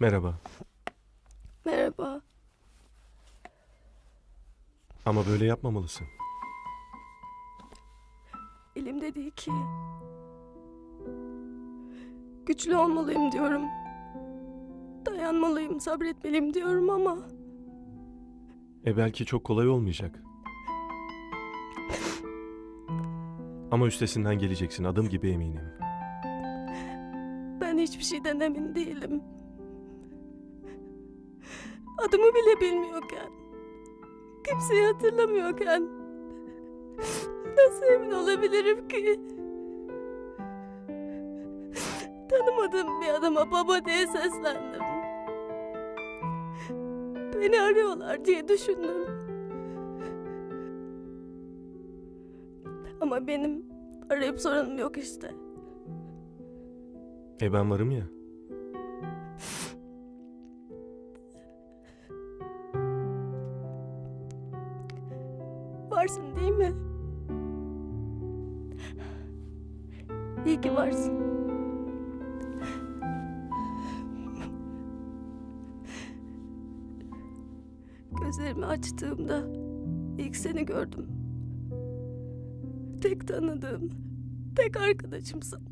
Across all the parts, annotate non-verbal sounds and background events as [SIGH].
Merhaba. Merhaba. Ama böyle yapmamalısın. Elimde değil ki. Güçlü olmalıyım diyorum. Dayanmalıyım, sabretmeliyim diyorum ama E belki çok kolay olmayacak. Ama üstesinden geleceksin adım gibi eminim. ben hiçbir şeyden emin değilim. Adımı bile bilmiyorken, kimseyi hatırlamıyorken nasıl emin olabilirim ki? Tanımadığım bir adama baba diye seslendim. Beni arıyorlar diye düşündüm. Ama benim arayıp soranım yok işte. E ben varım ya. Varsın değil mi? İyi ki varsın. Gözlerimi açtığımda ilk seni gördüm. Tek tanıdığım, tek arkadaşımsın.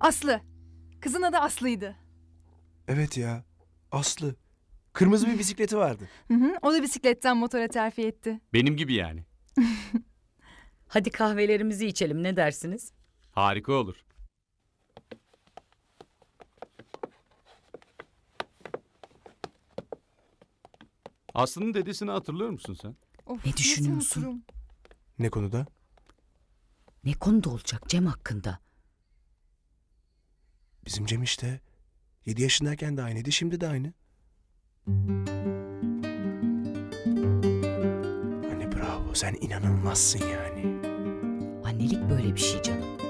Aslı. Kızın adı Aslı'ydı. Evet ya. Aslı. Kırmızı bir bisikleti vardı. Hı hı, o da bisikletten motora terfi etti. Benim gibi yani. [LAUGHS] Hadi kahvelerimizi içelim ne dersiniz? Harika olur. Aslı'nın dedesini hatırlıyor musun sen? Of, Ne nasıl düşünüyorsun? unuturum? Ne konuda? Ne konuda olacak Cem hakkında? Bizim Cem işte. 7 yaşındayken de aynıydı, şimdi de aynı. Anne bravo, sen inanılmazsın yani. Annelik böyle bir şey canım.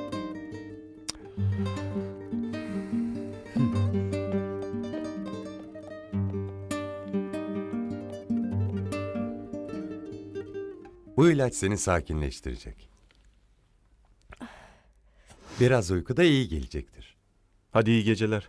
Bu ilaç seni sakinleştirecek. Biraz uyku da iyi gelecektir. Hadi iyi geceler.